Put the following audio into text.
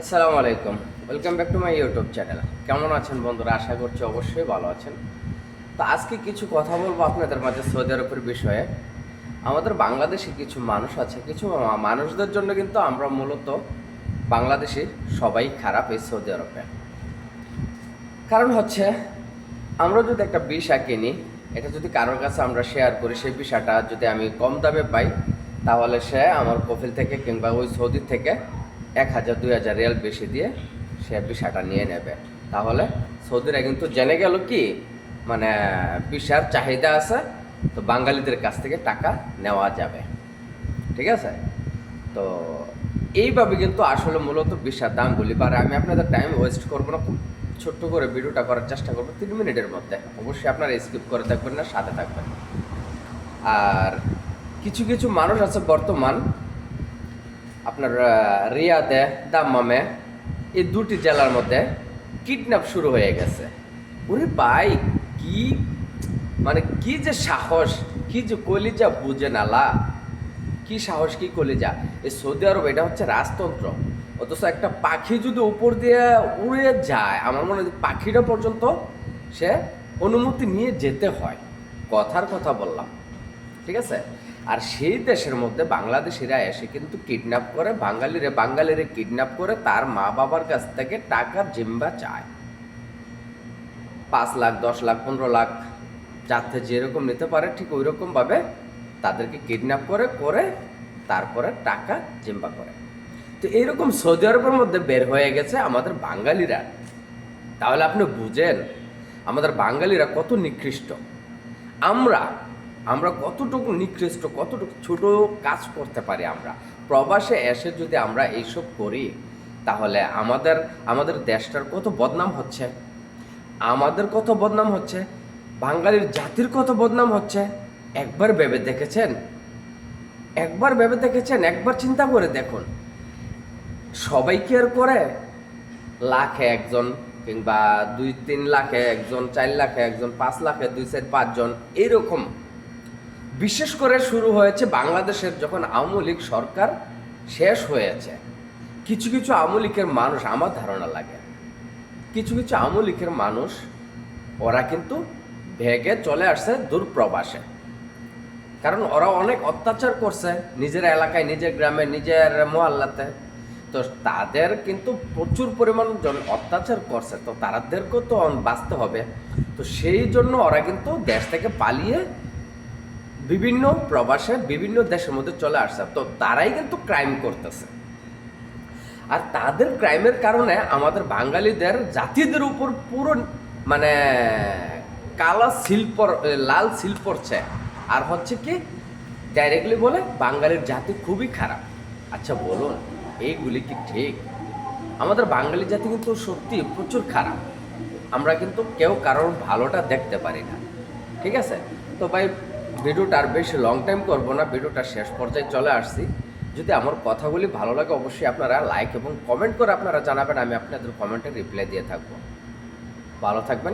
আসসালামু আলাইকুম। Welcome back to my YouTube channel কেমন আছেন বন্ধুরা? আশা করছি অবশ্যই ভালো আছেন। তো আজকে কিছু কথা বলব আপনাদের মাঝে সৌদি আরবের বিষয়ে। আমাদের বাংলাদেশে কিছু মানুষ আছে, কিছু মানুষদের জন্য কিন্তু আমরা মূলত বাংলাদেশি সবাই খারাপ এই সৌদি আরবে। কারণ হচ্ছে, আমরা যদি একটা বিষা কিনি, এটা যদি কারোর কাছে আমরা শেয়ার করি, সেই বিষাটা যদি আমি কম দামে পাই, তাহলে সে আমার কফিল থেকে কিংবা ওই সৌদি থেকে এক হাজার, দুই হাজার রিয়াল বেশি দিয়ে সে বিষাটা নিয়ে নেবে। তাহলে সৌদিরা কিন্তু জেনে গেল কি মানে বিষার চাহিদা আছে, তো বাঙালিদের কাছ থেকে টাকা নেওয়া যাবে। ঠিক আছে? তো এইভাবে কিন্তু আসলে মূলত বিষার দামগুলি বাড়ে। আমি আপনাদের টাইম ওয়েস্ট করব না, খুব ছোট্ট করে ভিডিওটা করার চেষ্টা করব, তিন মিনিটের মধ্যে। অবশ্যই আপনারা স্কিপ করে থাকবেন না, সাথে থাকবেন। আর কিছু কিছু মানুষ আছে বর্তমান আপনার রিয়াদে, দাম্মামে, এই দুটি জেলার মধ্যে কিডন্যাপ শুরু হয়ে গেছে। ওরে ভাই, কি মানে কি যে সাহস, কি যে কলিজা বুঝে নালা কি সাহস, কি কলিজা। এই সৌদি আরব, এটা হচ্ছে রাজতন্ত্র। অথচ একটা পাখি যদি উপর দিয়ে উড়ে যায়, আমার মনে হয় পাখিটা পর্যন্ত সে অনুমতি নিয়ে যেতে হয়। কথার কথা বললাম। ঠিক আছে? আর সেই দেশের মধ্যে বাংলাদেশিরা এসে কিন্তু কিডন্যাপ করে, বাঙালিরে বাঙালিরে কিডন্যাপ করে তার মা বাবার কাছ থেকে টাকা জিম্বা চায়। পাঁচ লাখ, দশ লাখ, পনেরো লাখ, যাতে যেরকম নিতে পারে ঠিক ওই রকমভাবে তাদেরকে কিডন্যাপ করে করে তারপরে টাকা জিম্বা করে। তো এইরকম সৌদি আরবের মধ্যে বের হয়ে গেছে আমাদের বাঙালিরা। তাহলে আপনি বুঝেন, আমাদের বাঙালিরা কত নিকৃষ্ট। আমরা আমরা কতটুকু নিকৃষ্ট, কতটুকু ছোট কাজ করতে পারি আমরা? প্রবাসে এসে যদি আমরা এইসব করি, তাহলে আমাদের আমাদের দেশটার কত বদনাম হচ্ছে? আমাদের কত বদনাম হচ্ছে? বাঙালির জাতির কত বদনাম হচ্ছে? একবার ভেবে দেখেছেন? একবার ভেবে দেখেছেন? একবার চিন্তা করে দেখুন। সবাই কি আর করে? লাখে একজন কিংবা দুই তিন লাখে একজন, চার লাখে একজন, পাঁচ লাখে দুই চার পাঁচজন এইরকম বিশেষ করে শুরু হয়েছে বাংলাদেশের যখন আওয়ামী লীগ সরকার শেষ হয়েছে, কিছু কিছু আওয়ামী লীগের মানুষ, আমার ধারণা লাগে, কিছু কিছু আওয়ামী লীগের মানুষ, ওরা কিন্তু ভেগে চলে আসছে দূরপ্রবাসে। কারণ ওরা অনেক অত্যাচার করছে নিজের এলাকায়, নিজের গ্রামে, নিজের মহল্লাতে তো তাদের কিন্তু প্রচুর পরিমাণ জন অত্যাচার করছে, তো তাদেরকেও তো বাঁচতে হবে। তো সেই জন্য ওরা কিন্তু দেশ থেকে পালিয়ে বিভিন্ন প্রবাসে বিভিন্ন দেশের মধ্যে চলে আসছে। তো তারাই কিন্তু ক্রাইম করতেছে। আর তাদের ক্রাইমের কারণে আমাদের বাঙালিদের, জাতিদের উপর পুরো মানে কালা শিল্প লাল শিল্প পড়ছে। আর হচ্ছে কি ডাইরেক্টলি বলে বাঙালির জাতি খুবই খারাপ। আচ্ছা বলুন, এইগুলি কি ঠিক? আমাদের বাঙালি জাতি কিন্তু সত্যি প্রচুর খারাপ। আমরা কিন্তু কেউ কারোর ভালোটা দেখতে পারি না। ঠিক আছে? তো ভাই ভিডিওটা আর বেশি লং টাইম করব না, ভিডিওটা শেষ পর্যায়ে চলে আসছি। যদি আমার কথাগুলি ভালো লাগে, অবশ্যই আপনারা লাইক এবং কমেন্ট করে আপনারা জানাবেন, আমি আপনাদের কমেন্টে রিপ্লাই দিয়ে থাকব। ভালো থাকবেন